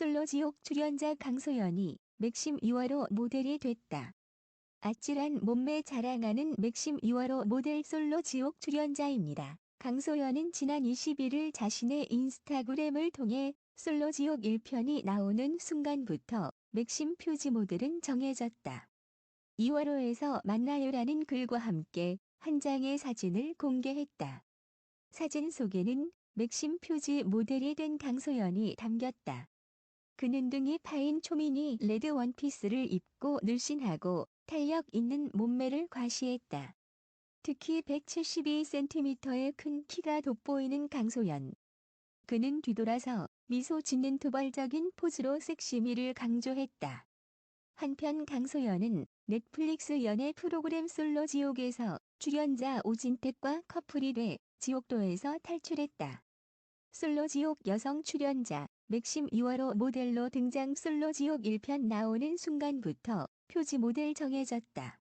솔로 지옥 출연자 강소연이 맥심 2월호 모델이 됐다. 아찔한 몸매 자랑하는 맥심 2월호 모델 솔로 지옥 출연자입니다. 강소연은 지난 21일 자신의 인스타그램을 통해 솔로 지옥 1편이 나오는 순간부터 맥심 표지 모델은 정해졌다. 2월호에서 만나요라는 글과 함께 한 장의 사진을 공개했다. 사진 속에는 맥심 표지 모델이 된 강소연이 담겼다. 그는 등이 파인 초미니 레드 원피스를 입고 늘씬하고 탄력 있는 몸매를 과시했다. 특히 172cm의 큰 키가 돋보이는 강소연. 그는 뒤돌아서 미소 짓는 도발적인 포즈로 섹시미를 강조했다. 한편 강소연은 넷플릭스 연애 프로그램 솔로 지옥에서 출연자 오진택과 커플이 돼 지옥도에서 탈출했다. 솔로 지옥 여성 출연자 맥심 2월호 모델로 등장 솔로 지옥 1편 나오는 순간부터 표지 모델 정해졌다.